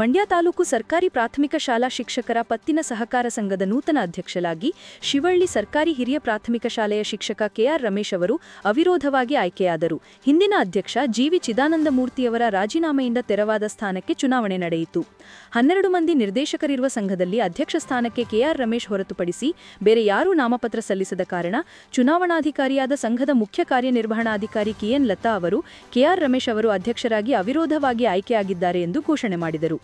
ಮಂಡ್ಯ ತಾಲೂಕು ಸರ್ಕಾರಿ ಪ್ರಾಥಮಿಕ ಶಾಲಾ ಶಿಕ್ಷಕರ ಪತ್ತಿನ ಸಹಕಾರ ಸಂಘದ ನೂತನ ಅಧ್ಯಕ್ಷರಾಗಿ ಶಿವಳ್ಳಿ ಸರ್ಕಾರಿ ಹಿರಿಯ ಪ್ರಾಥಮಿಕ ಶಾಲೆಯ ಶಿಕ್ಷಕ ಕೆಆರ್ ರಮೇಶ್ ಅವರು ಅವಿರೋಧವಾಗಿ ಆಯ್ಕೆಯಾದರು. ಹಿಂದಿನ ಅಧ್ಯಕ್ಷ ಜಿವಿ ಚಿದಾನಂದಮೂರ್ತಿಯವರ ರಾಜೀನಾಮೆಯಿಂದ ತೆರವಾದ ಸ್ಥಾನಕ್ಕೆ ಚುನಾವಣೆ ನಡೆಯಿತು. ಹನ್ನೆರಡು ಮಂದಿ ನಿರ್ದೇಶಕರಿರುವ ಸಂಘದಲ್ಲಿ ಅಧ್ಯಕ್ಷ ಸ್ಥಾನಕ್ಕೆ ಕೆಆರ್ ರಮೇಶ್ ಹೊರತುಪಡಿಸಿ ಬೇರೆ ಯಾರೂ ನಾಮಪತ್ರ ಸಲ್ಲಿಸದ ಕಾರಣ ಚುನಾವಣಾಧಿಕಾರಿಯಾದ ಸಂಘದ ಮುಖ್ಯ ಕಾರ್ಯನಿರ್ವಹಣಾಧಿಕಾರಿ ಕೆಎನ್ ಲತಾ ಅವರು, ಕೆಆರ್ ರಮೇಶ್ ಅವರು ಅಧ್ಯಕ್ಷರಾಗಿ ಅವಿರೋಧವಾಗಿ ಆಯ್ಕೆಯಾಗಿದ್ದಾರೆ ಎಂದು ಘೋಷಣೆ ಮಾಡಿದರು.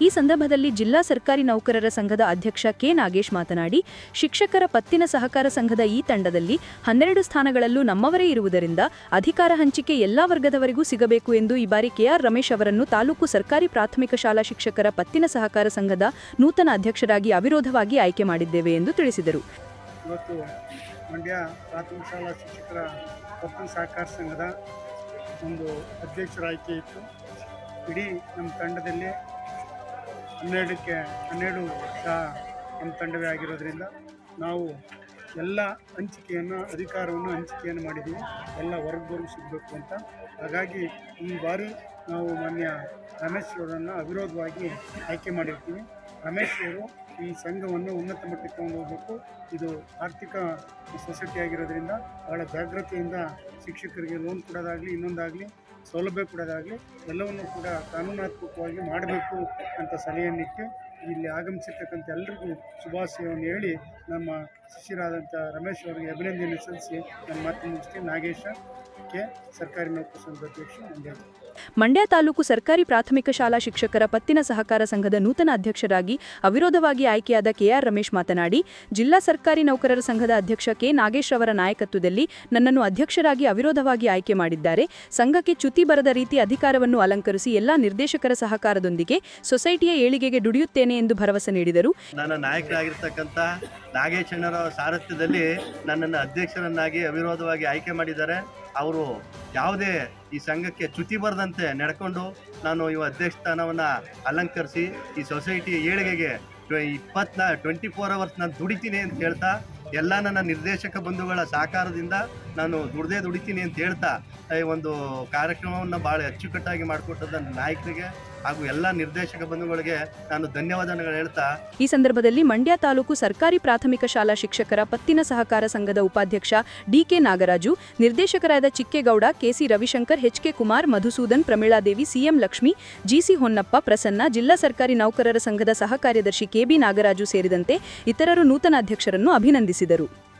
ಈ ಸಂದರ್ಭದಲ್ಲಿ ಜಿಲ್ಲಾ ಸರ್ಕಾರಿ ನೌಕರರ ಸಂಘದ ಅಧ್ಯಕ್ಷ ಕೆ ನಾಗೇಶ್ ಮಾತನಾಡಿ, ಶಿಕ್ಷಕರ ಪತ್ತಿನ ಸಹಕಾರ ಸಂಘದ ಈ ತಂಡದಲ್ಲಿ ಹನ್ನೆರಡು ಸ್ಥಾನಗಳಲ್ಲೂ ನಮ್ಮವರೇ ಇರುವುದರಿಂದ ಅಧಿಕಾರ ಹಂಚಿಕೆ ಎಲ್ಲಾ ವರ್ಗದವರಿಗೂ ಸಿಗಬೇಕು ಎಂದು ಈ ಬಾರಿ ಕೆಆರ್ ರಮೇಶ್ ಅವರನ್ನು ತಾಲೂಕು ಸರ್ಕಾರಿ ಪ್ರಾಥಮಿಕ ಶಾಲಾ ಶಿಕ್ಷಕರ ಪತ್ತಿನ ಸಹಕಾರ ಸಂಘದ ನೂತನ ಅಧ್ಯಕ್ಷರಾಗಿ ಅವಿರೋಧವಾಗಿ ಆಯ್ಕೆ ಮಾಡಿದ್ದೇವೆ ಎಂದು ತಿಳಿಸಿದರು. ಇವತ್ತು ಮಂಡ್ಯ ಪ್ರಾಥಮಿಕ ಶಾಲಾ ಶಿಕ್ಷಕರ ಪತ್ತಿನ ಸಹಕಾರ ಸಂಘದ ಒಂದು ಅಧ್ಯಕ್ಷರ ಆಯ್ಕೆ ಇತ್ತು. ಇಡೀ ನಮ್ಮ ತಂಡದಲ್ಲಿ ಹನ್ನೆರಡಕ್ಕೆ ಹನ್ನೆರಡು ಸಹ ನಮ್ಮ ತಂಡವೇ ಆಗಿರೋದ್ರಿಂದ ನಾವು ಎಲ್ಲ ಹಂಚಿಕೆಯನ್ನು, ಅಧಿಕಾರವನ್ನು ಹಂಚಿಕೆಯನ್ನು ಮಾಡಿದ್ದೀವಿ. ಎಲ್ಲ ವರ್ಗದವ್ರಿಗೂ ಸಿಗಬೇಕು ಅಂತ. ಹಾಗಾಗಿ ಈ ಬಾರಿ ನಾವು ಮಾನ್ಯ ರಮೇಶ್ ಅವರನ್ನು ಅವಿರೋಧವಾಗಿ ಆಯ್ಕೆ ಮಾಡಿರ್ತೀವಿ. ರಮೇಶ್ ಅವರು ಈ ಸಂಘವನ್ನು ಉನ್ನತ ಮಟ್ಟಕ್ಕೆ ತಗೊಂಡು ಹೋಗಬೇಕು. ಇದು ಆರ್ಥಿಕ ಸೊಸೈಟಿ ಆಗಿರೋದ್ರಿಂದ ಬಹಳ ಜಾಗ್ರತೆಯಿಂದ ಶಿಕ್ಷಕರಿಗೆ ಲೋನ್ ಕೊಡೋದಾಗಲಿ, ಇನ್ನೊಂದಾಗಲಿ ಸೌಲಭ್ಯ ಕೊಡೋದಾಗಲಿ ಎಲ್ಲವನ್ನು ಕೂಡ ಕಾನೂನಾತ್ಮಕವಾಗಿ ಮಾಡಬೇಕು ಅಂತ ಸಲಹೆಯನ್ನಿಟ್ಟು ಇಲ್ಲಿ ಆಗಮಿಸಿರ್ತಕ್ಕಂಥ ಎಲ್ರಿಗೂ ಶುಭಾಶಯವನ್ನು ಹೇಳಿ ನಮ್ಮ ಶಿಷ್ಯರಾದಂಥ ರಮೇಶ್ ಅವರಿಗೆ ಅಭಿನಂದನೆ ಸಲ್ಲಿಸಿ ನನ್ನ ಮಾತು ಮುಗಿಸ್ತೀನಿ. ನಾಗೇಶ ಕೆ ಸರ್ಕಾರಿ ನೌಕರ ಸಂಘದ ಅಧ್ಯಕ್ಷ ಮಂಡ್ಯ. ಮಂಡ್ಯ ತಾಲೂಕು ಸರ್ಕಾರಿ ಪ್ರಾಥಮಿಕ ಶಾಲಾ ಶಿಕ್ಷಕರ ಪತ್ತಿನ ಸಹಕಾರ ಸಂಘದ ನೂತನ ಅಧ್ಯಕ್ಷರಾಗಿ ಅವಿರೋಧವಾಗಿ ಆಯ್ಕೆಯಾದ ಕೆಆರ್ ರಮೇಶ್ ಮಾತನಾಡಿ, ಜಿಲ್ಲಾ ಸರ್ಕಾರಿ ನೌಕರರ ಸಂಘದ ಅಧ್ಯಕ್ಷ ಕೆ ನಾಗೇಶ್ ಅವರ ನಾಯಕತ್ವದಲ್ಲಿ ನನ್ನನ್ನು ಅಧ್ಯಕ್ಷರಾಗಿ ಅವಿರೋಧವಾಗಿ ಆಯ್ಕೆ ಮಾಡಿದ್ದಾರೆ. ಸಂಘಕ್ಕೆ ಚ್ಯುತಿ ಬರದ ರೀತಿ ಅಧಿಕಾರವನ್ನು ಅಲಂಕರಿಸಿ ಎಲ್ಲಾ ನಿರ್ದೇಶಕರ ಸಹಕಾರದೊಂದಿಗೆ ಸೊಸೈಟಿಯ ಏಳಿಗೆಗೆ ದುಡಿಯುತ್ತೇನೆ ಎಂದು ಭರವಸೆ ನೀಡಿದರು. ನನ್ನ ನಾಯಕರಾಗಿರ್ತಕ್ಕಂಥ ನಾಗೇಶಣ್ಣರ ಸಾರಥ್ಯದಲ್ಲಿ ನನ್ನನ್ನು ಅಧ್ಯಕ್ಷರನ್ನಾಗಿ ಅವಿರೋಧವಾಗಿ ಆಯ್ಕೆ ಮಾಡಿದ್ದಾರೆ. ಅವರು ಯಾವುದೇ ಈ ಸಂಘಕ್ಕೆ ಚ್ಯುತಿ ಬರದಂತೆ ನಡ್ಕೊಂಡು ನಾನು ಇವ ಅಧ್ಯಕ್ಷ ಸ್ಥಾನವನ್ನು ಅಲಂಕರಿಸಿ ಈ ಸೊಸೈಟಿ ಏಳಿಗೆಗೆ ಇಪ್ಪತ್ನಾ ಟ್ವೆಂಟಿ ಫೋರ್ ಅವರ್ಸ್ ನಾನು ದುಡಿತೀನಿ ಅಂತ ಹೇಳ್ತಾ ಎಲ್ಲ ನನ್ನ ನಿರ್ದೇಶಕ ಬಂಧುಗಳ ಸಹಕಾರದಿಂದ ನಾನು ದುಡ್ದೇ ದುಡಿತೀನಿ ಅಂತ ಹೇಳ್ತಾ ಈ ಒಂದು ಕಾರ್ಯಕ್ರಮವನ್ನು ಭಾಳ ಅಚ್ಚುಕಟ್ಟಾಗಿ ಮಾಡಿಕೊಟ್ಟದ ನಾಯಕರಿಗೆ ಹಾಗೂ ಎಲ್ಲ ನಿರ್ದೇಶಕ ಬಂಧುಗಳಿಗೆ ನಾನು ಧನ್ಯವಾದಗಳು ಹೇಳ್ತಾ. ಈ ಸಂದರ್ಭದಲ್ಲಿ ಮಂಡ್ಯ ತಾಲೂಕು ಸರ್ಕಾರಿ ಪ್ರಾಥಮಿಕ ಶಾಲಾ ಶಿಕ್ಷಕರ ಪತ್ತಿನ ಸಹಕಾರ ಸಂಘದ ಉಪಾಧ್ಯಕ್ಷ ಡಿಕೆ ನಾಗರಾಜು, ನಿರ್ದೇಶಕರಾದ Chikkegowda, KC Ravishankar, HK Kumar, Madhusudan, Prameeladevi, CM Lakshmi, GC Honnappa, Prasanna, ಜಿಲ್ಲಾ ಸರ್ಕಾರಿ ನೌಕರರ ಸಂಘದ ಸಹ ಕಾರ್ಯದರ್ಶಿ ಕೆಬಿ ನಾಗರಾಜು ಸೇರಿದಂತೆ ಇತರರು ನೂತನ ಅಧ್ಯಕ್ಷರನ್ನು ಅಭಿನಂದಿಸಿದರು.